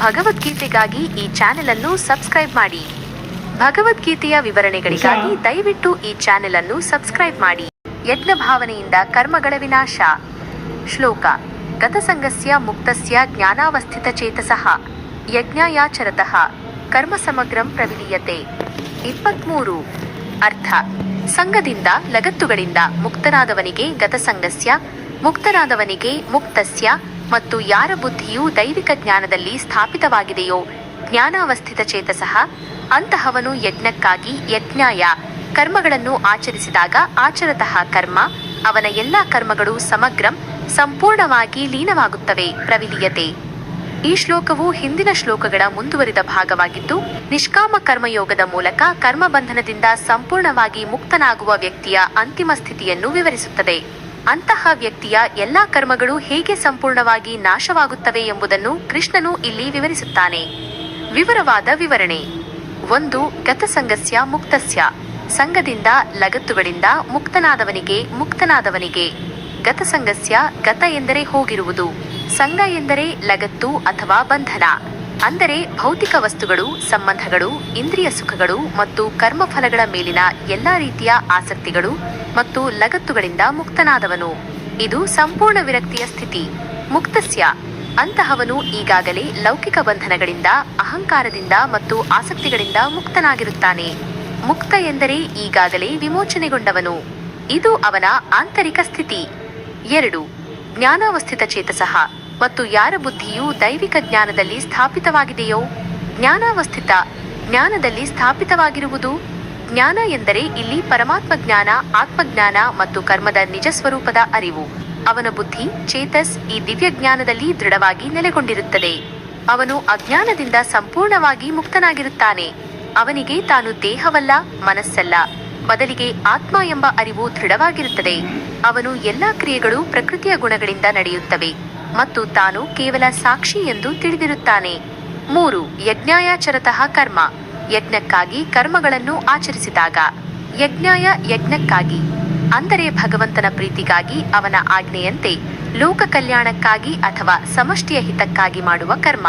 ಭಗವದ್ಗೀತೆಗಾಗಿ ಈ ಚಾನೆಲ್ ಅನ್ನು ಸಬ್ಸ್ಕ್ರೈಬ್ ಮಾಡಿ. ಭಗವದ್ಗೀತೆಯ ವಿವರಣೆಗಳಿಗಾಗಿ ದಯವಿಟ್ಟು ಈ ಚಾನೆಲ್ ಅನ್ನು ಸಬ್ಸ್ಕ್ರೈಬ್ ಮಾಡಿ. ಯಜ್ಞ ಭಾವನೆಯಿಂದ ಕರ್ಮಗಳ ವಿನಾಶ. ಶ್ಲೋಕ. ಗತಸಂಗಸ್ಯ ಮುಕ್ತಸ್ಯ ಜ್ಞಾನಾವಸ್ಥಿತ ಚೇತಸಃ. ಯಜ್ಞಾಯಾಚರತಃ. ಕರ್ಮ ಸಮಗ್ರಂ ಪ್ರವಿಲೀಯತೆ ಇಪ್ಪತ್ಮೂರು. ಅರ್ಥ. ಸಂಘದಿಂದ ಲಗತ್ತುಗಳಿಂದ ಮುಕ್ತನಾದವನಿಗೆ ಗತಸಂಗಸ್ಯ ಮುಕ್ತನಾದವನಿಗೆ ಮುಕ್ತಸ್ಯ ಮತ್ತು ಯಾರ ಬುದ್ಧಿಯು ದೈವಿಕ ಜ್ಞಾನದಲ್ಲಿ ಸ್ಥಾಪಿತವಾಗಿದೆಯೋ ಜ್ಞಾನಾವಸ್ಥಿತ ಚೇತಸಃ ಅಂತಹವನು ಯಜ್ಞಕ್ಕಾಗಿ ಯಜ್ಞಾಯ, ಕರ್ಮಗಳನ್ನು ಆಚರಿಸಿದಾಗ ಆಚರತಃ ಕರ್ಮ, ಅವನ ಎಲ್ಲಾ ಕರ್ಮಗಳು ಸಮಗ್ರಂ, ಸಂಪೂರ್ಣವಾಗಿ ಲೀನವಾಗುತ್ತವೆ, ಪ್ರವಿಲಿಯತೆ. ಈ ಶ್ಲೋಕವು ಹಿಂದಿನ ಶ್ಲೋಕಗಳ ಮುಂದುವರಿದ ಭಾಗವಾಗಿದ್ದು, ನಿಷ್ಕಾಮ ಕರ್ಮಯೋಗದ ಮೂಲಕ ಕರ್ಮಬಂಧನದಿಂದ ಸಂಪೂರ್ಣವಾಗಿ ಮುಕ್ತನಾಗುವ ವ್ಯಕ್ತಿಯ ಅಂತಿಮ ಸ್ಥಿತಿಯನ್ನು ವಿವರಿಸುತ್ತದೆ. ಅಂತಹ ವ್ಯಕ್ತಿಯ ಎಲ್ಲಾ ಕರ್ಮಗಳು ಹೇಗೆ ಸಂಪೂರ್ಣವಾಗಿ ನಾಶವಾಗುತ್ತವೆ ಎಂಬುದನ್ನು ಕೃಷ್ಣನು ಇಲ್ಲಿ ವಿವರಿಸುತ್ತಾನೆ. ವಿವರವಾದ ವಿವರಣೆ. ಒಂದು, ಗತಸಂಗಸ್ಯ ಮುಕ್ತಸ್ಯ. ಸಂಘದಿಂದ ಲಗತ್ತುಗಳಿಂದ ಮುಕ್ತನಾದವನಿಗೆ ಮುಕ್ತನಾದವನಿಗೆ. ಗತಸಂಗಸ್ಯ ಗತ ಎಂದರೆ ಹೋಗಿರುವುದು. ಸಂಘ ಎಂದರೆ ಲಗತ್ತು ಅಥವಾ ಬಂಧನ. ಅಂದರೆ ಭೌತಿಕ ವಸ್ತುಗಳು, ಸಂಬಂಧಗಳು, ಇಂದ್ರಿಯ ಸುಖಗಳು ಮತ್ತು ಕರ್ಮಫಲಗಳ ಮೇಲಿನ ಎಲ್ಲಾ ರೀತಿಯ ಆಸಕ್ತಿಗಳು ಮತ್ತು ಲಗತ್ತುಗಳಿಂದ ಮುಕ್ತನಾದವನು. ಇದು ಸಂಪೂರ್ಣ ವಿರಕ್ತಿಯ ಸ್ಥಿತಿ. ಮುಕ್ತಸ್ಯ. ಅಂತಹವನು ಈಗಾಗಲೇ ಲೌಕಿಕ ಬಂಧನಗಳಿಂದ, ಅಹಂಕಾರದಿಂದ ಮತ್ತು ಆಸಕ್ತಿಗಳಿಂದ ಮುಕ್ತನಾಗಿರುತ್ತಾನೆ. ಮುಕ್ತ ಎಂದರೆ ಈಗಾಗಲೇ ವಿಮೋಚನೆಗೊಂಡವನು. ಇದು ಅವನ ಆಂತರಿಕ ಸ್ಥಿತಿ. ಎರಡು. ಜ್ಞಾನಾವಸ್ಥಿತ ಚೇತಸಃ. ಮತ್ತು ಯಾರ ಬುದ್ಧಿಯು ದೈವಿಕ ಜ್ಞಾನದಲ್ಲಿ ಸ್ಥಾಪಿತವಾಗಿದೆಯೋ? ಜ್ಞಾನಾವಸ್ಥಿತ ಜ್ಞಾನದಲ್ಲಿ ಸ್ಥಾಪಿತವಾಗಿರುವುದು? ಜ್ಞಾನ ಎಂದರೆ ಇಲ್ಲಿ ಪರಮಾತ್ಮ ಜ್ಞಾನ, ಆತ್ಮಜ್ಞಾನ ಮತ್ತು ಕರ್ಮದ ನಿಜ ಸ್ವರೂಪದ ಅರಿವು. ಅವನ ಬುದ್ಧಿ, ಚೇತಸ್, ಈ ದಿವ್ಯ ಜ್ಞಾನದಲ್ಲಿ ದೃಢವಾಗಿ ನೆಲೆಗೊಂಡಿರುತ್ತದೆ. ಅವನು ಅಜ್ಞಾನದಿಂದ ಸಂಪೂರ್ಣವಾಗಿ ಮುಕ್ತನಾಗಿರುತ್ತಾನೆ. ಅವನಿಗೆ ತಾನು ದೇಹವಲ್ಲ, ಮನಸ್ಸಲ್ಲ. ಬದಲಿಗೆ ಆತ್ಮ ಎಂಬ ಅರಿವು ದೃಢವಾಗಿರುತ್ತದೆ. ಅವನು ಎಲ್ಲಾ ಕ್ರಿಯೆಗಳು ಪ್ರಕೃತಿಯ ಗುಣಗಳಿಂದ ನಡೆಯುತ್ತವೆ. ಮತ್ತು ತಾನು ಕೇವಲ ಸಾಕ್ಷಿ ಎಂದು ತಿಳಿದಿರುತ್ತಾನೆ. ಮೂರು, ಯಜ್ಞಾಯಾಚರತಃ ಕರ್ಮ. ಯಜ್ಞಕ್ಕಾಗಿ ಕರ್ಮಗಳನ್ನು ಆಚರಿಸಿದಾಗ. ಯಜ್ಞಾಯ ಯಜ್ಞಕ್ಕಾಗಿ. ಅಂದರೆ ಭಗವಂತನ ಪ್ರೀತಿಗಾಗಿ ಅವನ ಆಜ್ಞೆಯಂತೆ ಲೋಕ ಕಲ್ಯಾಣಕ್ಕಾಗಿ ಅಥವಾ ಸಮಷ್ಟಿಯ ಹಿತಕ್ಕಾಗಿ ಮಾಡುವ ಕರ್ಮ.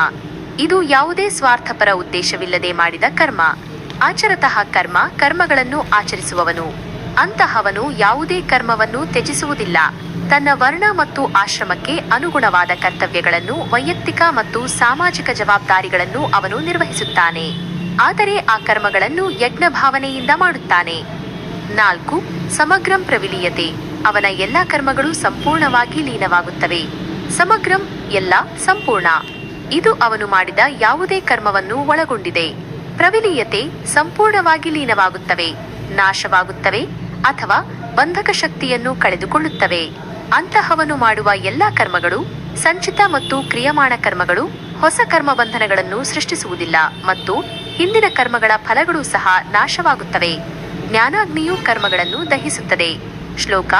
ಇದು ಯಾವುದೇ ಸ್ವಾರ್ಥಪರ ಉದ್ದೇಶವಿಲ್ಲದೆ ಮಾಡಿದ ಕರ್ಮ. ಆಚರತಃ ಕರ್ಮ ಕರ್ಮಗಳನ್ನು ಆಚರಿಸುವವನು. ಅಂತಹವನು ಯಾವುದೇ ಕರ್ಮವನ್ನು ತ್ಯಜಿಸುವುದಿಲ್ಲ. ತನ್ನ ವರ್ಣ ಮತ್ತು ಆಶ್ರಮಕ್ಕೆ ಅನುಗುಣವಾದ ಕರ್ತವ್ಯಗಳನ್ನು, ವೈಯಕ್ತಿಕ ಮತ್ತು ಸಾಮಾಜಿಕ ಜವಾಬ್ದಾರಿಗಳನ್ನು ಅವನು ನಿರ್ವಹಿಸುತ್ತಾನೆ. ಆದರೆ ಆ ಕರ್ಮಗಳನ್ನು ಯಜ್ಞ ಭಾವನೆಯಿಂದ ಮಾಡುತ್ತಾನೆ. ನಾಲ್ಕು, ಸಮಗ್ರಂ ಪ್ರವಿಲೀಯತೆ. ಅವನ ಎಲ್ಲ ಕರ್ಮಗಳು ಸಂಪೂರ್ಣವಾಗಿ ಲೀನವಾಗುತ್ತವೆ. ಸಮಗ್ರಂ, ಎಲ್ಲ ಸಂಪೂರ್ಣ. ಇದು ಅವನು ಮಾಡಿದ ಯಾವುದೇ ಕರ್ಮವನ್ನು ಒಳಗೊಂಡಿದೆ. ಪ್ರವಿಲೀಯತೆ ಸಂಪೂರ್ಣವಾಗಿ ಲೀನವಾಗುತ್ತವೆ, ನಾಶವಾಗುತ್ತವೆ ಅಥವಾ ಬಂಧಕ ಶಕ್ತಿಯನ್ನು ಕಳೆದುಕೊಳ್ಳುತ್ತವೆ. ಅಂತಹವನು ಮಾಡುವ ಎಲ್ಲಾ ಕರ್ಮಗಳು, ಸಂಚಿತ ಮತ್ತು ಕ್ರಿಯಮಾಣ ಕರ್ಮಗಳು, ಹೊಸ ಕರ್ಮ ಬಂಧನಗಳನ್ನು ಸೃಷ್ಟಿಸುವುದಿಲ್ಲ ಮತ್ತು ಹಿಂದಿನ ಕರ್ಮಗಳ ಫಲಗಳು ಸಹ ನಾಶವಾಗುತ್ತವೆ. ಜ್ಞಾನಾಗ್ನಿಯು ಕರ್ಮಗಳನ್ನು ದಹಿಸುತ್ತದೆ. ಶ್ಲೋಕ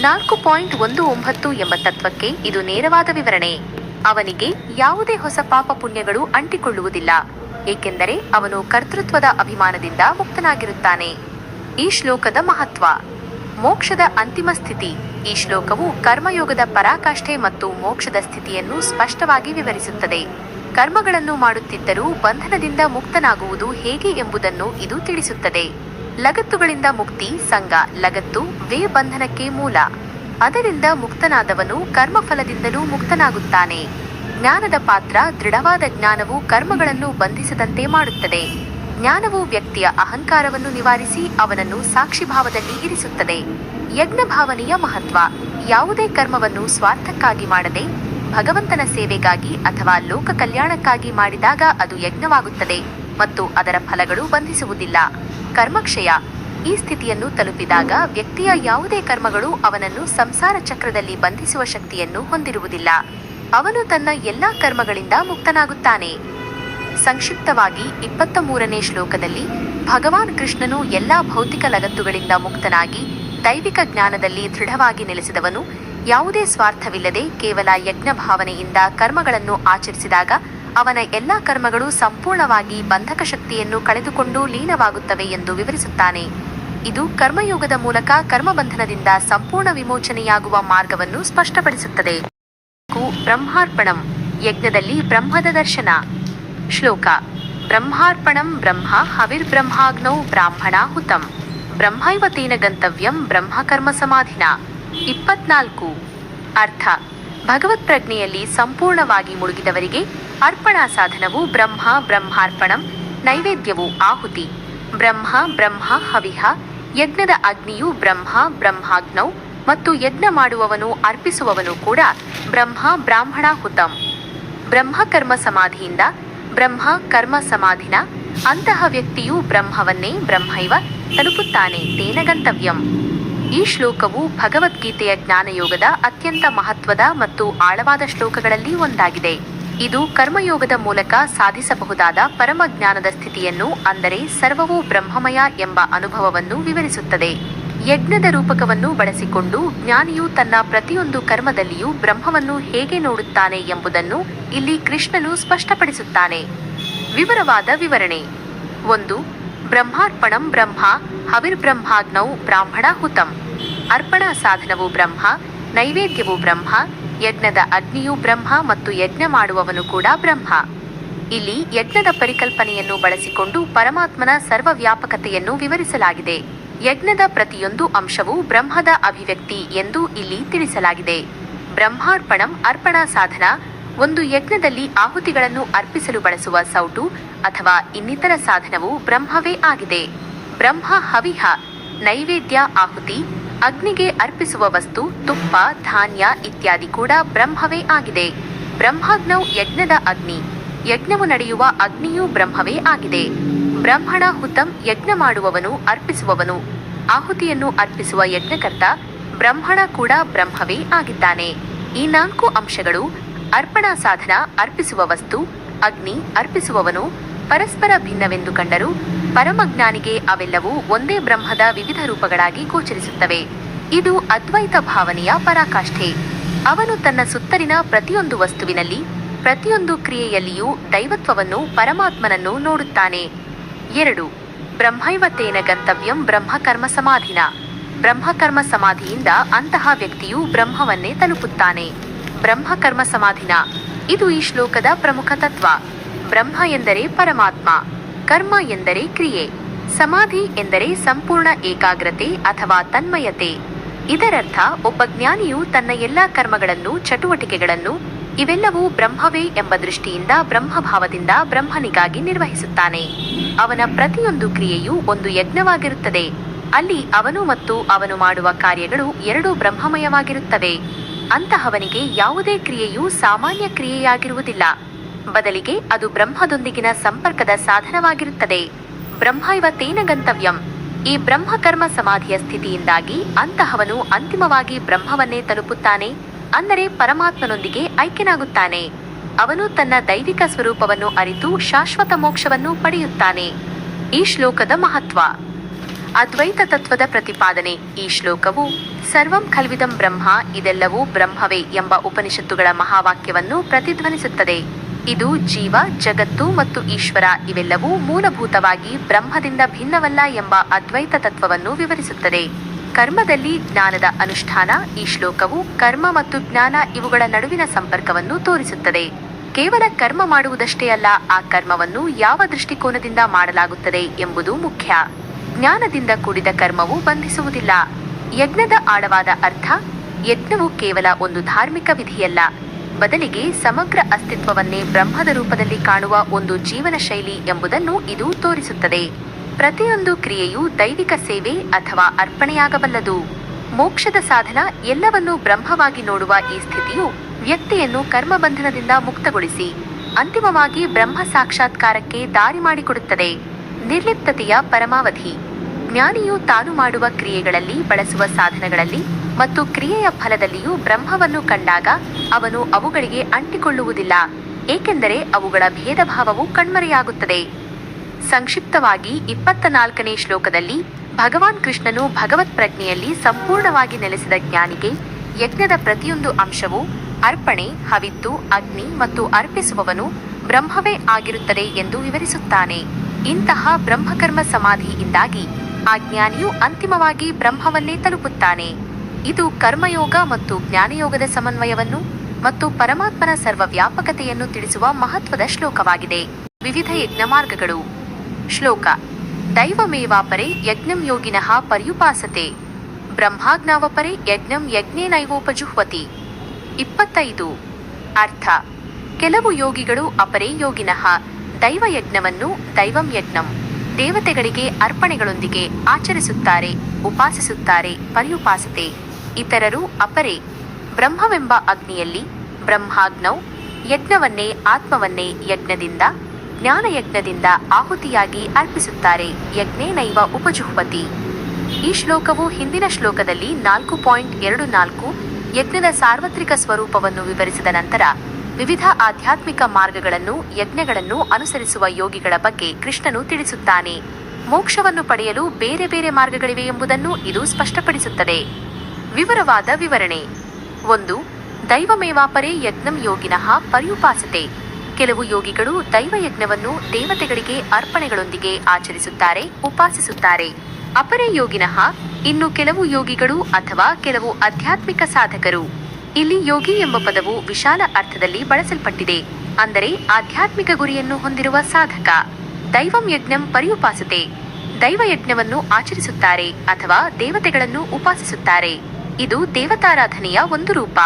ನಾಲ್ಕು ಪಾಯಿಂಟ್ ಒಂದು ಒಂಬತ್ತು ಎಂಬ ತತ್ವಕ್ಕೆ ಇದು ನೇರವಾದ ವಿವರಣೆ. ಅವನಿಗೆ ಯಾವುದೇ ಹೊಸ ಪಾಪ ಪುಣ್ಯಗಳು ಅಂಟಿಕೊಳ್ಳುವುದಿಲ್ಲ, ಏಕೆಂದರೆ ಅವನು ಕರ್ತೃತ್ವದ ಅಭಿಮಾನದಿಂದ ಮುಕ್ತನಾಗಿರುತ್ತಾನೆ. ಈ ಶ್ಲೋಕದ ಮಹತ್ವ. ಮೋಕ್ಷದ ಅಂತಿಮ ಸ್ಥಿತಿ. ಈ ಶ್ಲೋಕವು ಕರ್ಮಯೋಗದ ಪರಾಕಾಷ್ಠೆ ಮತ್ತು ಮೋಕ್ಷದ ಸ್ಥಿತಿಯನ್ನು ಸ್ಪಷ್ಟವಾಗಿ ವಿವರಿಸುತ್ತದೆ. ಕರ್ಮಗಳನ್ನು ಮಾಡುತ್ತಿದ್ದರೂ ಬಂಧನದಿಂದ ಮುಕ್ತನಾಗುವುದು ಹೇಗೆ ಎಂಬುದನ್ನು ಇದು ತಿಳಿಸುತ್ತದೆ. ಲಗತ್ತುಗಳಿಂದ ಮುಕ್ತಿ, ಸಂಘ, ಲಗತ್ತು ವೇ ಬಂಧನಕ್ಕೆ ಮೂಲ. ಅದರಿಂದ ಮುಕ್ತನಾದವನು ಕರ್ಮಫಲದಿಂದಲೂ ಮುಕ್ತನಾಗುತ್ತಾನೆ. ಜ್ಞಾನದ ಪಾತ್ರ, ದೃಢವಾದ ಜ್ಞಾನವು ಕರ್ಮಗಳನ್ನು ಬಂಧಿಸದಂತೆ ಮಾಡುತ್ತದೆ. ಜ್ಞಾನವು ವ್ಯಕ್ತಿಯ ಅಹಂಕಾರವನ್ನು ನಿವಾರಿಸಿ ಅವನನ್ನು ಸಾಕ್ಷಿಭಾವದಲ್ಲಿ ಇರಿಸುತ್ತದೆ. ಯಜ್ಞ ಭಾವನೆಯ ಮಹತ್ವ. ಯಾವುದೇ ಕರ್ಮವನ್ನು ಸ್ವಾರ್ಥಕ್ಕಾಗಿ ಮಾಡದೆ, ಭಗವಂತನ ಸೇವೆಗಾಗಿ ಅಥವಾ ಲೋಕ ಕಲ್ಯಾಣಕ್ಕಾಗಿ ಮಾಡಿದಾಗ ಅದು ಯಜ್ಞವಾಗುತ್ತದೆ ಮತ್ತು ಅದರ ಫಲಗಳು ಬಂಧಿಸುವುದಿಲ್ಲ. ಕರ್ಮಕ್ಷಯ. ಈ ಸ್ಥಿತಿಯನ್ನು ತಲುಪಿದಾಗ ವ್ಯಕ್ತಿಯ ಯಾವುದೇ ಕರ್ಮಗಳು ಅವನನ್ನು ಸಂಸಾರ ಚಕ್ರದಲ್ಲಿ ಬಂಧಿಸುವ ಶಕ್ತಿಯನ್ನು ಹೊಂದಿರುವುದಿಲ್ಲ. ಅವನು ತನ್ನ ಎಲ್ಲಾ ಕರ್ಮಗಳಿಂದ ಮುಕ್ತನಾಗುತ್ತಾನೆ. ಸಂಕ್ಷಿಪ್ತವಾಗಿ ಇಪ್ಪತ್ತ ಮೂರನೇ ಶ್ಲೋಕದಲ್ಲಿ ಭಗವಾನ್ ಕೃಷ್ಣನು ಎಲ್ಲಾ ಭೌತಿಕ ಲಗತ್ತುಗಳಿಂದ ಮುಕ್ತನಾಗಿ ದೈವಿಕ ಜ್ಞಾನದಲ್ಲಿ ದೃಢವಾಗಿ ನೆಲೆಸಿದವನು. ಯಾವುದೇ ಸ್ವಾರ್ಥವಿಲ್ಲದೆ ಕೇವಲ ಯಜ್ಞ ಭಾವನೆಯಿಂದ ಕರ್ಮಗಳನ್ನು ಆಚರಿಸಿದಾಗ ಅವನ ಎಲ್ಲಾ ಕರ್ಮಗಳು ಸಂಪೂರ್ಣವಾಗಿ ಬಂಧಕ ಶಕ್ತಿಯನ್ನು ಕಳೆದುಕೊಂಡು ಲೀನವಾಗುತ್ತವೆ ಎಂದು ವಿವರಿಸುತ್ತಾನೆ. ಇದು ಕರ್ಮಯೋಗದ ಮೂಲಕ ಕರ್ಮಬಂಧನದಿಂದ ಸಂಪೂರ್ಣ ವಿಮೋಚನೆಯಾಗುವ ಮಾರ್ಗವನ್ನು ಸ್ಪಷ್ಟಪಡಿಸುತ್ತದೆ. ಬ್ರಹ್ಮಾರ್ಪಣಂ, ಯಜ್ಞದಲ್ಲಿ ಬ್ರಹ್ಮದ ದರ್ಶನ. ಶ್ಲೋಕ. ಬ್ರಹ್ಮಾರ್ಪಣಂ ಬ್ರಹ್ಮ ಹವಿರ್ಬ್ರಹ್ಮಾಗ್ನೌ ಬ್ರಾಹ್ಮಣಾಹುತಂ. ಹುತಂ ತೇನ ಗಂತವ್ಯಂ ಬ್ರಹ್ಮಕರ್ಮ ಸಮಾಧಿನ. ಇಪ್ಪತ್ನಾಲ್ಕು. ಅರ್ಥ. ಭಗವತ್ ಪ್ರಜ್ಞೆಯಲ್ಲಿ ಸಂಪೂರ್ಣವಾಗಿ ಮುಳುಗಿದವರಿಗೆ ಅರ್ಪಣಾ ಸಾಧನವು ಬ್ರಹ್ಮ ಬ್ರಹ್ಮಾರ್ಪಣಂ ನೈವೇದ್ಯವು ಆಹುತಿ. ಬ್ರಹ್ಮ ಬ್ರಹ್ಮ ಹವಿಹ ಯಜ್ಞದ ಅಗ್ನಿಯು ಬ್ರಹ್ಮ ಬ್ರಹ್ಮಾಗ್ನೌ ಮತ್ತು ಯಜ್ಞ ಮಾಡುವವನು ಅರ್ಪಿಸುವವನು ಕೂಡ ಬ್ರಹ್ಮ ಬ್ರಾಹ್ಮಣಾಹುತಂ. ಬ್ರಹ್ಮಕರ್ಮ ಸಮಾಧಿಯಿಂದ ಬ್ರಹ್ಮ ಕರ್ಮ ಸಮಾಧಿನ, ಅಂತಹ ವ್ಯಕ್ತಿಯು ಬ್ರಹ್ಮವನ್ನೇ ಬ್ರಹ್ಮೈವ ತಲುಪುತ್ತಾನೆ ತೇನ ಗಂತವ್ಯಂ. ಈ ಶ್ಲೋಕವು ಭಗವದ್ಗೀತೆಯ ಜ್ಞಾನಯೋಗದ ಅತ್ಯಂತ ಮಹತ್ವದ ಮತ್ತು ಆಳವಾದ ಶ್ಲೋಕಗಳಲ್ಲಿ ಒಂದಾಗಿದೆ. ಇದು ಕರ್ಮಯೋಗದ ಮೂಲಕ ಸಾಧಿಸಬಹುದಾದ ಪರಮ ಜ್ಞಾನದ ಸ್ಥಿತಿಯನ್ನು, ಅಂದರೆ ಸರ್ವವೂ ಬ್ರಹ್ಮಮಯ ಎಂಬ ಅನುಭವವನ್ನು ವಿವರಿಸುತ್ತದೆ. ಯಜ್ಞದ ರೂಪಕವನ್ನು ಬಳಸಿಕೊಂಡು ಜ್ಞಾನಿಯು ತನ್ನ ಪ್ರತಿಯೊಂದು ಕರ್ಮದಲ್ಲಿಯೂ ಬ್ರಹ್ಮವನ್ನು ಹೇಗೆ ನೋಡುತ್ತಾನೆ ಎಂಬುದನ್ನು ಇಲ್ಲಿ ಕೃಷ್ಣನು ಸ್ಪಷ್ಟಪಡಿಸುತ್ತಾನೆ. ವಿವರವಾದ ವಿವರಣೆ. ಒಂದು, ಬ್ರಹ್ಮಾರ್ಪಣಂ ಬ್ರಹ್ಮ ಹವಿರ್ಬ್ರಹ್ಮಾಗ್ನೌ ಬ್ರಾಹ್ಮಣಾಹುತಂ ಅರ್ಪಣಾ ಸಾಧನವು ಬ್ರಹ್ಮ, ನೈವೇದ್ಯವು ಬ್ರಹ್ಮ, ಯಜ್ಞದ ಅಗ್ನಿಯು ಬ್ರಹ್ಮ ಮತ್ತು ಯಜ್ಞ ಮಾಡುವವನು ಕೂಡ ಬ್ರಹ್ಮ. ಇಲ್ಲಿ ಯಜ್ಞದ ಪರಿಕಲ್ಪನೆಯನ್ನು ಬಳಸಿಕೊಂಡು ಪರಮಾತ್ಮನ ಸರ್ವವ್ಯಾಪಕತೆಯನ್ನು ವಿವರಿಸಲಾಗಿದೆ. ಯಜ್ಞದ ಪ್ರತಿಯೊಂದು ಅಂಶವೂ ಬ್ರಹ್ಮದ ಅಭಿವ್ಯಕ್ತಿ ಎಂದು ಇಲ್ಲಿ ತಿಳಿಸಲಾಗಿದೆ. ಬ್ರಹ್ಮಾರ್ಪಣಂ ಅರ್ಪಣಾ ಸಾಧನ, ಒಂದು ಯಜ್ಞದಲ್ಲಿ ಆಹುತಿಗಳನ್ನು ಅರ್ಪಿಸಲು ಬಳಸುವ ಸೌಟು ಅಥವಾ ಇನ್ನಿತರ ಸಾಧನವು ಬ್ರಹ್ಮವೇ ಆಗಿದೆ. ಬ್ರಹ್ಮ ಹವಿಹ, ನೈವೇದ್ಯ ಆಹುತಿ, ಅಗ್ನಿಗೆ ಅರ್ಪಿಸುವ ವಸ್ತು, ತುಪ್ಪ, ಧಾನ್ಯ ಇತ್ಯಾದಿ ಕೂಡ ಬ್ರಹ್ಮವೇ ಆಗಿದೆ. ಬ್ರಹ್ಮಾಗ್ನೌ ಯಜ್ಞದ ಅಗ್ನಿ, ಯಜ್ಞವು ನಡೆಯುವ ಅಗ್ನಿಯೂ ಬ್ರಹ್ಮವೇ ಆಗಿದೆ. ಬ್ರಹ್ಮಣ ಹುತಂ ಯಜ್ಞ ಮಾಡುವವನು ಅರ್ಪಿಸುವವನು. ಆಹುತಿಯನ್ನು ಅರ್ಪಿಸುವ ಯಜ್ಞಕರ್ತ ಬ್ರಹ್ಮಣ ಕೂಡ ಬ್ರಹ್ಮವೇ ಆಗಿದ್ದಾನೆ. ಈ ನಾಲ್ಕು ಅಂಶಗಳು ಅರ್ಪಣಾ ಸಾಧನ ಅರ್ಪಿಸುವ ವಸ್ತು, ಅಗ್ನಿ ಅರ್ಪಿಸುವವನು, ಪರಸ್ಪರ ಭಿನ್ನವೆಂದು ಕಂಡರೂ ಪರಮಜ್ಞಾನಿಗೆ ಅವೆಲ್ಲವೂ ಒಂದೇ ಬ್ರಹ್ಮದ ವಿವಿಧ ರೂಪಗಳಾಗಿ ಗೋಚರಿಸುತ್ತವೆ. ಇದು ಅದ್ವೈತ ಭಾವನೆಯ ಪರಾಕಾಷ್ಠೆ. ಅವನು ತನ್ನ ಸುತ್ತಲಿನ ಪ್ರತಿಯೊಂದು ವಸ್ತುವಿನಲ್ಲಿ ಪ್ರತಿಯೊಂದು ಕ್ರಿಯೆಯಲ್ಲಿಯೂ ದೈವತ್ವವನ್ನು ಪರಮಾತ್ಮನನ್ನು ನೋಡುತ್ತಾನೆ. ಎರಡು. ಬ್ರಹ್ಮೈವತೇನ ಗಂತವ್ಯಂ ಬ್ರಹ್ಮಕರ್ಮ ಸಮಾಧಿನ. ಬ್ರಹ್ಮಕರ್ಮ ಸಮಾಧಿಯಿಂದ ಅಂತಹ ವ್ಯಕ್ತಿಯು ಬ್ರಹ್ಮವನ್ನೇ ತಲುಪುತ್ತಾನೆ. ಬ್ರಹ್ಮಕರ್ಮ ಸಮಾಧಿನ. ಇದು ಈ ಶ್ಲೋಕದ ಪ್ರಮುಖ ತತ್ವ. ಬ್ರಹ್ಮ ಎಂದರೆ ಪರಮಾತ್ಮ. ಕರ್ಮ ಎಂದರೆ ಕ್ರಿಯೆ. ಸಮಾಧಿ ಎಂದರೆ ಸಂಪೂರ್ಣ ಏಕಾಗ್ರತೆ ಅಥವಾ ತನ್ಮಯತೆ. ಇದರರ್ಥ ಒಬ್ಬ ಜ್ಞಾನಿಯು ತನ್ನ ಎಲ್ಲಾ ಕರ್ಮಗಳನ್ನು, ಚಟುವಟಿಕೆಗಳನ್ನು ಇವೆಲ್ಲವೂ ಬ್ರಹ್ಮವೇ ಎಂಬ ದೃಷ್ಟಿಯಿಂದ ಬ್ರಹ್ಮಭಾವದಿಂದ ಬ್ರಹ್ಮನಿಗಾಗಿ ನಿರ್ವಹಿಸುತ್ತಾನೆ. ಅವನ ಪ್ರತಿಯೊಂದು ಕ್ರಿಯೆಯೂ ಒಂದು ಯಜ್ಞವಾಗಿರುತ್ತದೆ. ಅಲ್ಲಿ ಅವನು ಮತ್ತು ಅವನು ಮಾಡುವ ಕಾರ್ಯಗಳು ಎರಡೂ ಬ್ರಹ್ಮಮಯವಾಗಿರುತ್ತವೆ. ಅಂತಹವನಿಗೆ ಯಾವುದೇ ಕ್ರಿಯೆಯೂ ಸಾಮಾನ್ಯ ಕ್ರಿಯೆಯಾಗಿರುವುದಿಲ್ಲ. ಬದಲಿಗೆ ಅದು ಬ್ರಹ್ಮದೊಂದಿಗಿನ ಸಂಪರ್ಕದ ಸಾಧನವಾಗಿರುತ್ತದೆ. ಬ್ರಹ್ಮ ಇವತ್ತೇನ ತೇನ ಗಂತವ್ಯಂ? ಈ ಬ್ರಹ್ಮಕರ್ಮ ಸಮಾಧಿಯ ಸ್ಥಿತಿಯಿಂದಾಗಿ ಅಂತಹವನು ಅಂತಿಮವಾಗಿ ಬ್ರಹ್ಮವನ್ನೇ ತಲುಪುತ್ತಾನೆ. ಅಂದರೆ ಪರಮಾತ್ಮನೊಂದಿಗೆ ಐಕ್ಯನಾಗುತ್ತಾನೆ. ಅವನು ತನ್ನ ದೈವಿಕ ಸ್ವರೂಪವನ್ನು ಅರಿತು ಶಾಶ್ವತ ಮೋಕ್ಷವನ್ನು ಪಡೆಯುತ್ತಾನೆ. ಈ ಶ್ಲೋಕದ ಮಹತ್ವ. ಅದ್ವೈತ ತತ್ವದ ಪ್ರತಿಪಾದನೆ. ಈ ಶ್ಲೋಕವು ಸರ್ವಂ ಖಲ್ವಿದಂ ಬ್ರಹ್ಮ, ಇದೆಲ್ಲವೂ ಬ್ರಹ್ಮವೇ ಎಂಬ ಉಪನಿಷತ್ತುಗಳ ಮಹಾವಾಕ್ಯವನ್ನು ಪ್ರತಿಧ್ವನಿಸುತ್ತದೆ. ಇದು ಜೀವ, ಜಗತ್ತು ಮತ್ತು ಈಶ್ವರ ಇವೆಲ್ಲವೂ ಮೂಲಭೂತವಾಗಿ ಬ್ರಹ್ಮದಿಂದ ಭಿನ್ನವಲ್ಲ ಎಂಬ ಅದ್ವೈತ ತತ್ವವನ್ನು ವಿವರಿಸುತ್ತದೆ. ಕರ್ಮದಲ್ಲಿ ಜ್ಞಾನದ ಅನುಷ್ಠಾನ ಈ ಶ್ಲೋಕವು ಕರ್ಮ ಮತ್ತು ಜ್ಞಾನ ಇವುಗಳ ನಡುವಿನ ಸಂಪರ್ಕವನ್ನು ತೋರಿಸುತ್ತದೆ. ಕೇವಲ ಕರ್ಮ ಮಾಡುವುದಷ್ಟೇ ಅಲ್ಲ, ಆ ಕರ್ಮವನ್ನು ಯಾವ ದೃಷ್ಟಿಕೋನದಿಂದ ಮಾಡಲಾಗುತ್ತದೆ ಎಂಬುದು ಮುಖ್ಯ. ಜ್ಞಾನದಿಂದ ಕೂಡಿದ ಕರ್ಮವು ಬಂಧಿಸುವುದಿಲ್ಲ. ಯಜ್ಞದ ಆಳವಾದ ಅರ್ಥ, ಯಜ್ಞವು ಕೇವಲ ಒಂದು ಧಾರ್ಮಿಕ ವಿಧಿಯಲ್ಲ. ಬದಲಿಗೆ ಸಮಗ್ರ ಅಸ್ತಿತ್ವವನ್ನೇ ಬ್ರಹ್ಮದ ರೂಪದಲ್ಲಿ ಕಾಣುವ ಒಂದು ಜೀವನ ಶೈಲಿ ಎಂಬುದನ್ನು ಇದು ತೋರಿಸುತ್ತದೆ. ಪ್ರತಿಯೊಂದು ಕ್ರಿಯೆಯು ದೈವಿಕ ಸೇವೆ ಅಥವಾ ಅರ್ಪಣೆಯಾಗಬಲ್ಲದು. ಮೋಕ್ಷದ ಸಾಧನ ಎಲ್ಲವನ್ನೂ ಬ್ರಹ್ಮವಾಗಿ ನೋಡುವ ಈ ಸ್ಥಿತಿಯು ವ್ಯಕ್ತಿಯನ್ನು ಕರ್ಮಬಂಧನದಿಂದ ಮುಕ್ತಗೊಳಿಸಿ, ಅಂತಿಮವಾಗಿ ಬ್ರಹ್ಮ ಸಾಕ್ಷಾತ್ಕಾರಕ್ಕೆ ದಾರಿ ಮಾಡಿಕೊಡುತ್ತದೆ. ನಿರ್ಲಿಪ್ತತೆಯ ಪರಮಾವಧಿ. ಜ್ಞಾನಿಯು ತಾನು ಮಾಡುವ ಕ್ರಿಯೆಗಳಲ್ಲಿ ಬಳಸುವ ಸಾಧನಗಳಲ್ಲಿ ಮತ್ತು ಕ್ರಿಯೆಯ ಫಲದಲ್ಲಿಯೂ ಬ್ರಹ್ಮವನ್ನು ಕಂಡಾಗ ಅವನು ಅವುಗಳಿಗೆ ಅಂಟಿಕೊಳ್ಳುವುದಿಲ್ಲ, ಏಕೆಂದರೆ ಅವುಗಳ ಭೇದಭಾವವು ಕಣ್ಮರೆಯಾಗುತ್ತದೆ. ಸಂಕ್ಷಿಪ್ತವಾಗಿ ಇಪ್ಪತ್ತ ನಾಲ್ಕನೇ ಶ್ಲೋಕದಲ್ಲಿ ಭಗವಾನ್ ಕೃಷ್ಣನು ಭಗವತ್ ಪ್ರಜ್ಞೆಯಲ್ಲಿ ಸಂಪೂರ್ಣವಾಗಿ ನೆಲೆಸಿದ ಜ್ಞಾನಿಗೆ ಯಜ್ಞದ ಪ್ರತಿಯೊಂದು ಅಂಶವು ಅರ್ಪಣೆ, ಹವಿತ್ತು, ಅಗ್ನಿ ಮತ್ತು ಅರ್ಪಿಸುವವನು ಬ್ರಹ್ಮವೇ ಆಗಿರುತ್ತದೆ ಎಂದು ವಿವರಿಸುತ್ತಾನೆ. ಇಂತಹ ಬ್ರಹ್ಮಕರ್ಮ ಸಮಾಧಿಯಿಂದಾಗಿ ಆ ಜ್ಞಾನಿಯು ಅಂತಿಮವಾಗಿ ಬ್ರಹ್ಮವನ್ನೇ ತಲುಪುತ್ತಾನೆ. ಇದು ಕರ್ಮಯೋಗ ಮತ್ತು ಜ್ಞಾನಯೋಗದ ಸಮನ್ವಯವನ್ನು ಮತ್ತು ಪರಮಾತ್ಮನ ಸರ್ವವ್ಯಾಪಕತೆಯನ್ನು ತಿಳಿಸುವ ಮಹತ್ವದ ಶ್ಲೋಕವಾಗಿದೆ. ವಿವಿಧ ಯಜ್ಞ ಮಾರ್ಗಗಳು ಶ್ಲೋಕ. ದೈವಮೇವಾಪರೆ ಯಜ್ಞಂ ಯೋಗಿನಃ ಪರ್ಯುಪಾಸತೆ. ಬ್ರಹ್ಮಾಜ್ಞಾವಪರೆ ಯಜ್ಞಂ ಯಜ್ಞೇನೈವೋಪಜುಹ್ವತಿ ಇಪ್ಪತ್ತೈದು. ಅರ್ಥ. ಕೆಲವು ಯೋಗಿಗಳು ಅಪರೇ ಯೋಗಿನಃ ದೈವಯಜ್ಞವನ್ನು ದೈವಂ ಯಜ್ಞಂ, ದೇವತೆಗಳಿಗೆ ಅರ್ಪಣೆಗಳೊಂದಿಗೆ ಆಚರಿಸುತ್ತಾರೆ, ಉಪಾಸಿಸುತ್ತಾರೆ, ಪರ್ಯುಪಾಸತೆ. ಇತರರು ಅಪರೆ. ಬ್ರಹ್ಮವೆಂಬ ಅಗ್ನಿಯಲ್ಲಿ ಬ್ರಹ್ಮಾಗ್ನೌ ಯಜ್ಞವನ್ನೇ ಆತ್ಮವನ್ನೇ ಯಜ್ಞದಿಂದ ಜ್ಞಾನಯಜ್ಞದಿಂದ ಆಹುತಿಯಾಗಿ ಅರ್ಪಿಸುತ್ತಾರೆ. ಯಜ್ಞೇನೈವ ಉಪಜುಹ್ವತಿ. ಈ ಶ್ಲೋಕವು ಹಿಂದಿನ ಶ್ಲೋಕದಲ್ಲಿ ನಾಲ್ಕು ಪಾಯಿಂಟ್ ಎರಡು ನಾಲ್ಕು ಯಜ್ಞದ ಸಾರ್ವತ್ರಿಕ ಸ್ವರೂಪವನ್ನು ವಿವರಿಸಿದ ನಂತರ ವಿವಿಧ ಆಧ್ಯಾತ್ಮಿಕ ಮಾರ್ಗಗಳನ್ನು, ಯಜ್ಞಗಳನ್ನು ಅನುಸರಿಸುವ ಯೋಗಿಗಳ ಬಗ್ಗೆ ಕೃಷ್ಣನು ತಿಳಿಸುತ್ತಾನೆ. ಮೋಕ್ಷವನ್ನು ಪಡೆಯಲು ಬೇರೆ ಬೇರೆ ಮಾರ್ಗಗಳಿವೆ ಎಂಬುದನ್ನು ಇದು ಸ್ಪಷ್ಟಪಡಿಸುತ್ತದೆ. ವಿವರವಾದ ವಿವರಣೆ. ಒಂದು, ದೈವಮೇವಾಪರೇ ಯಜ್ಞಂ ಯೋಗಿನಃ ಪರ್ಯುಪಾಸತೆ. ಕೆಲವು ಯೋಗಿಗಳು ದೈವಯಜ್ಞವನ್ನು ದೇವತೆಗಳಿಗೆ ಅರ್ಪಣೆಗಳೊಂದಿಗೆ ಆಚರಿಸುತ್ತಾರೆ, ಉಪಾಸಿಸುತ್ತಾರೆ. ಅಪರೇ ಯೋಗಿನಃ ಇನ್ನು ಕೆಲವು ಯೋಗಿಗಳು ಅಥವಾ ಕೆಲವು ಆಧ್ಯಾತ್ಮಿಕ ಸಾಧಕರು. ಇಲ್ಲಿ ಯೋಗಿ ಎಂಬ ಪದವು ವಿಶಾಲ ಅರ್ಥದಲ್ಲಿ ಬಳಸಲ್ಪಟ್ಟಿದೆ. ಅಂದರೆ ಆಧ್ಯಾತ್ಮಿಕ ಗುರಿಯನ್ನು ಹೊಂದಿರುವ ಸಾಧಕ. ದೈವಂ ಯಜ್ಞಂ ಪರಿಯುಪಾಸತೆ. ದೈವಯಜ್ಞವನ್ನು ಆಚರಿಸುತ್ತಾರೆ ಅಥವಾ ದೇವತೆಗಳನ್ನು ಉಪಾಸಿಸುತ್ತಾರೆ. ಇದು ದೇವತಾರಾಧನೆಯ ಒಂದು ರೂಪ.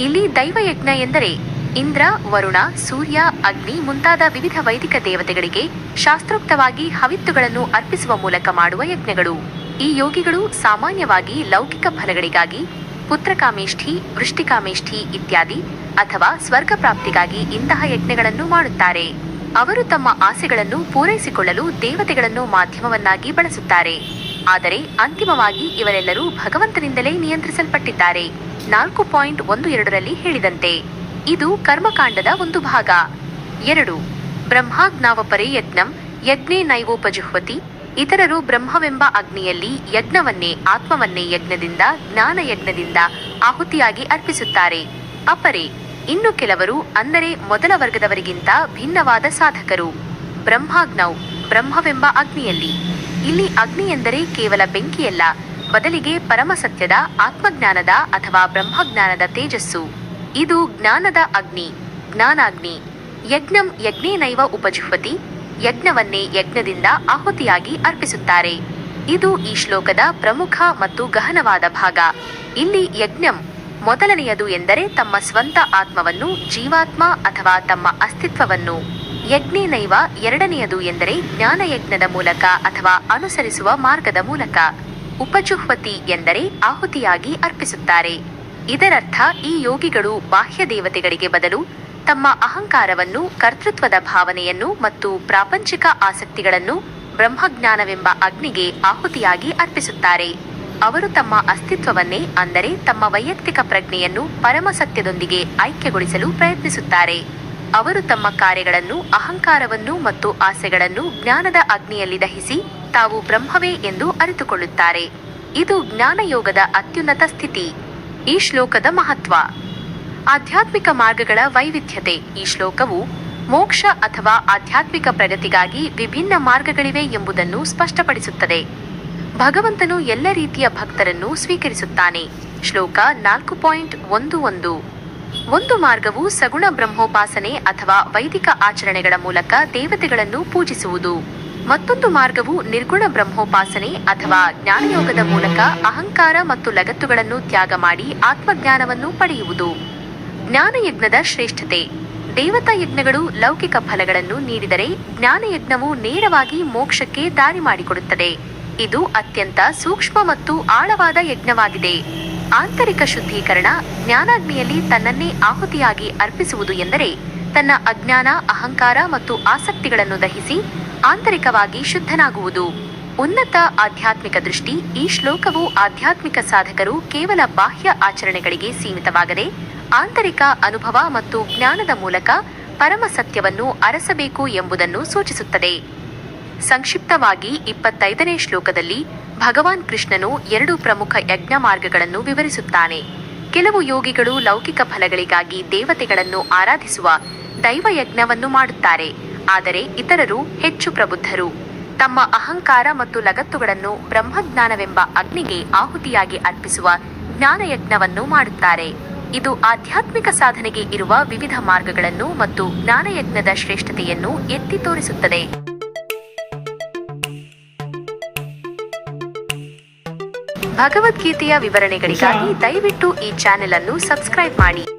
ಇಲ್ಲಿ ದೈವಯಜ್ಞ ಎಂದರೆ ಇಂದ್ರ, ವರುಣ, ಸೂರ್ಯ, ಅಗ್ನಿ ಮುಂತಾದ ವಿವಿಧ ವೈದಿಕ ದೇವತೆಗಳಿಗೆ ಶಾಸ್ತ್ರೋಕ್ತವಾಗಿ ಹವಿತ್ತುಗಳನ್ನು ಅರ್ಪಿಸುವ ಮೂಲಕ ಮಾಡುವ ಯಜ್ಞಗಳು. ಈ ಯೋಗಿಗಳು ಸಾಮಾನ್ಯವಾಗಿ ಲೌಕಿಕ ಫಲಗಳಿಗಾಗಿ ಪುತ್ರಕಾಮೇಷ್ಠಿ, ವೃಷ್ಟಿಕಾಮೇಷ್ಠಿ ಇತ್ಯಾದಿ ಅಥವಾ ಸ್ವರ್ಗ ಪ್ರಾಪ್ತಿಗಾಗಿ ಇಂತಹ ಯಜ್ಞಗಳನ್ನು ಮಾಡುತ್ತಾರೆ. ಅವರು ತಮ್ಮ ಆಸೆಗಳನ್ನು ಪೂರೈಸಿಕೊಳ್ಳಲು ದೇವತೆಗಳನ್ನು ಮಾಧ್ಯಮವನ್ನಾಗಿ ಬಳಸುತ್ತಾರೆ. ಆದರೆ ಅಂತಿಮವಾಗಿ ಇವರೆಲ್ಲರೂ ಭಗವಂತನಿಂದಲೇ ನಿಯಂತ್ರಿಸಲ್ಪಟ್ಟಿದ್ದಾರೆ. ನಾಲ್ಕು ಪಾಯಿಂಟ್ ಒಂದು ಎರಡರಲ್ಲಿ ಹೇಳಿದಂತೆ ಇದು ಕರ್ಮಕಾಂಡದ ಒಂದು ಭಾಗ. ಎರಡು ಬ್ರಹ್ಮಾಜ್ಞಾವಪರೇ ಯಜ್ಞಂ ಯಜ್ಞೇ ನೈವೋಪಜುಹ್ವತಿ, ಇತರರು ಬ್ರಹ್ಮವೆಂಬ ಅಗ್ನಿಯಲ್ಲಿ ಯಜ್ಞವನ್ನೇ, ಆತ್ಮವನ್ನೇ ಯಜ್ಞದಿಂದ, ಜ್ಞಾನ ಯಜ್ಞದಿಂದ ಆಹುತಿಯಾಗಿ ಅರ್ಪಿಸುತ್ತಾರೆ. ಅಪರೆ, ಇನ್ನು ಕೆಲವರು ಅಂದರೆ ಮೊದಲ ವರ್ಗದವರಿಗಿಂತ ಭಿನ್ನವಾದ ಸಾಧಕರು. ಬ್ರಹ್ಮಾಗ್ನೌ ಬ್ರಹ್ಮವೆಂಬ ಅಗ್ನಿಯಲ್ಲಿ. ಇಲ್ಲಿ ಅಗ್ನಿ ಎಂದರೆ ಕೇವಲ ಬೆಂಕಿಯಲ್ಲ, ಬದಲಿಗೆ ಪರಮಸತ್ಯದ, ಆತ್ಮಜ್ಞಾನದ ಅಥವಾ ಬ್ರಹ್ಮಜ್ಞಾನದ ತೇಜಸ್ಸು. ಇದು ಜ್ಞಾನದ ಅಗ್ನಿ. ಜ್ಞಾನಾಗ್ನಿ. ಯಜ್ಞಂ ಯಜ್ಞೇನೈವ ಉಪಜುಹತಿ ಯಜ್ಞವನ್ನೇ ಯಜ್ಞದಿಂದ ಆಹುತಿಯಾಗಿ ಅರ್ಪಿಸುತ್ತಾರೆ. ಇದು ಈ ಶ್ಲೋಕದ ಪ್ರಮುಖ ಮತ್ತು ಗಹನವಾದ ಭಾಗ. ಇಲ್ಲಿ ಯಜ್ಞಂ ಮೊದಲನೆಯದು ಎಂದರೆ ತಮ್ಮ ಸ್ವಂತ ಆತ್ಮವನ್ನು ಜೀವಾತ್ಮ ಅಥವಾ ತಮ್ಮ ಅಸ್ತಿತ್ವವನ್ನು. ಯಜ್ಞೇನೈವ ಎರಡನೆಯದು ಎಂದರೆ ಜ್ಞಾನಯಜ್ಞದ ಮೂಲಕ ಅಥವಾ ಅನುಸರಿಸುವ ಮಾರ್ಗದ ಮೂಲಕ. ಉಪಜುಹ್ವತಿ ಎಂದರೆ ಆಹುತಿಯಾಗಿ ಅರ್ಪಿಸುತ್ತಾರೆ. ಇದರರ್ಥ ಈ ಯೋಗಿಗಳು ಬಾಹ್ಯ ದೇವತೆಗಳಿಗೆ ಬದಲು ತಮ್ಮ ಅಹಂಕಾರವನ್ನು, ಕರ್ತೃತ್ವದ ಭಾವನೆಯನ್ನು ಮತ್ತು ಪ್ರಾಪಂಚಿಕ ಆಸಕ್ತಿಗಳನ್ನು ಬ್ರಹ್ಮಜ್ಞಾನವೆಂಬ ಅಗ್ನಿಗೆ ಆಹುತಿಯಾಗಿ ಅರ್ಪಿಸುತ್ತಾರೆ. ಅವರು ತಮ್ಮ ಅಸ್ತಿತ್ವವನ್ನೇ, ಅಂದರೆ ತಮ್ಮ ವೈಯಕ್ತಿಕ ಪ್ರಜ್ಞೆಯನ್ನು ಪರಮಸತ್ಯದೊಂದಿಗೆ ಐಕ್ಯಗೊಳಿಸಲು ಪ್ರಯತ್ನಿಸುತ್ತಾರೆ. ಅವರು ತಮ್ಮ ಕಾರ್ಯಗಳನ್ನು, ಅಹಂಕಾರವನ್ನು ಮತ್ತು ಆಸೆಗಳನ್ನು ಜ್ಞಾನದ ಅಗ್ನಿಯಲ್ಲಿ ದಹಿಸಿ ತಾವು ಬ್ರಹ್ಮವೇ ಎಂದು ಅರಿತುಕೊಳ್ಳುತ್ತಾರೆ. ಇದು ಜ್ಞಾನಯೋಗದ ಅತ್ಯುನ್ನತ ಸ್ಥಿತಿ. ಈ ಶ್ಲೋಕದ ಮಹತ್ವ. ಆಧ್ಯಾತ್ಮಿಕ ಮಾರ್ಗಗಳ ವೈವಿಧ್ಯತೆ. ಈ ಶ್ಲೋಕವು ಮೋಕ್ಷ ಅಥವಾ ಆಧ್ಯಾತ್ಮಿಕ ಪ್ರಗತಿಗಾಗಿ ವಿಭಿನ್ನ ಮಾರ್ಗಗಳಿವೆ ಎಂಬುದನ್ನು ಸ್ಪಷ್ಟಪಡಿಸುತ್ತದೆ. ಭಗವಂತನು ಎಲ್ಲ ರೀತಿಯ ಭಕ್ತರನ್ನು ಸ್ವೀಕರಿಸುತ್ತಾನೆ. ಶ್ಲೋಕ ನಾಲ್ಕು ಪಾಯಿಂಟ್ ಒಂದು ಒಂದು. ಒಂದು ಮಾರ್ಗವು ಸಗುಣ ಬ್ರಹ್ಮೋಪಾಸನೆ ಅಥವಾ ವೈದಿಕ ಆಚರಣೆಗಳ ಮೂಲಕ ದೇವತೆಗಳನ್ನು ಪೂಜಿಸುವುದು. ಮತ್ತೊಂದು ಮಾರ್ಗವು ನಿರ್ಗುಣ ಬ್ರಹ್ಮೋಪಾಸನೆ ಅಥವಾ ಜ್ಞಾನಯೋಗದ ಮೂಲಕ ಅಹಂಕಾರ ಮತ್ತು ಲಗತ್ತುಗಳನ್ನು ತ್ಯಾಗ ಮಾಡಿ ಆತ್ಮಜ್ಞಾನವನ್ನು ಪಡೆಯುವುದು. ಜ್ಞಾನಯಜ್ಞದ ಶ್ರೇಷ್ಠತೆ. ದೇವತಾ ಯಜ್ಞಗಳು ಲೌಕಿಕ ಫಲಗಳನ್ನು ನೀಡಿದರೆ ಜ್ಞಾನಯಜ್ಞವು ನೇರವಾಗಿ ಮೋಕ್ಷಕ್ಕೆ ದಾರಿ ಮಾಡಿಕೊಡುತ್ತದೆ. ಇದು ಅತ್ಯಂತ ಸೂಕ್ಷ್ಮ ಮತ್ತು ಆಳವಾದ ಯಜ್ಞವಾಗಿದೆ. ಆಂತರಿಕ ಶುದ್ಧೀಕರಣ ಜ್ಞಾನಾಗ್ನಿಯಲ್ಲಿ ತನ್ನನ್ನೇ ಆಹುತಿಯಾಗಿ ಅರ್ಪಿಸುವುದು ಎಂದರೆ ತನ್ನ ಅಜ್ಞಾನ, ಅಹಂಕಾರ ಮತ್ತು ಆಸಕ್ತಿಗಳನ್ನು ದಹಿಸಿ ಆಂತರಿಕವಾಗಿ ಶುದ್ಧನಾಗುವುದು. ಉನ್ನತ ಆಧ್ಯಾತ್ಮಿಕ ದೃಷ್ಟಿ, ಈ ಶ್ಲೋಕವು ಆಧ್ಯಾತ್ಮಿಕ ಸಾಧಕರು ಕೇವಲ ಬಾಹ್ಯ ಆಚರಣೆಗಳಿಗೆ ಸೀಮಿತವಾಗದೆ, ಆಂತರಿಕ ಅನುಭವ ಮತ್ತು ಜ್ಞಾನದ ಮೂಲಕ ಪರಮ ಸತ್ಯವನ್ನು ಅರಸಬೇಕು ಎಂಬುದನ್ನು ಸೂಚಿಸುತ್ತದೆ. ಸಂಕ್ಷಿಪ್ತವಾಗಿ ಇಪ್ಪತ್ತೈದನೇ ಶ್ಲೋಕದಲ್ಲಿ ಭಗವಾನ್ ಕೃಷ್ಣನು ಎರಡು ಪ್ರಮುಖ ಯಜ್ಞ ಮಾರ್ಗಗಳನ್ನು ವಿವರಿಸುತ್ತಾನೆ. ಕೆಲವು ಯೋಗಿಗಳು ಲೌಕಿಕ ಫಲಗಳಿಗಾಗಿ ದೇವತೆಗಳನ್ನು ಆರಾಧಿಸುವ ದೈವಯಜ್ಞವನ್ನು ಮಾಡುತ್ತಾರೆ. ಆದರೆ ಇತರರು ಹೆಚ್ಚು ಪ್ರಬುದ್ಧರು. ತಮ್ಮ ಅಹಂಕಾರ ಮತ್ತು ಲಗತ್ತುಗಳನ್ನು ಬ್ರಹ್ಮಜ್ಞಾನವೆಂಬ ಅಗ್ನಿಗೆ ಆಹುತಿಯಾಗಿ ಅರ್ಪಿಸುವ ಜ್ಞಾನಯಜ್ಞವನ್ನು ಮಾಡುತ್ತಾರೆ. ಇದು ಆಧ್ಯಾತ್ಮಿಕ ಸಾಧನೆಗೆ ಇರುವ ವಿವಿಧ ಮಾರ್ಗಗಳನ್ನು ಮತ್ತು ಜ್ಞಾನಯಜ್ಞದ ಶ್ರೇಷ್ಠತೆಯನ್ನು ಎತ್ತಿ ತೋರಿಸುತ್ತದೆ. ಭಗವದ್ಗೀತೆಯ ವಿವರಣೆಗಳಿಗಾಗಿ ದಯವಿಟ್ಟು ಈ ಚಾನೆಲ್ ಅನ್ನು ಸಬ್ಸ್ಕ್ರೈಬ್ ಮಾಡಿ.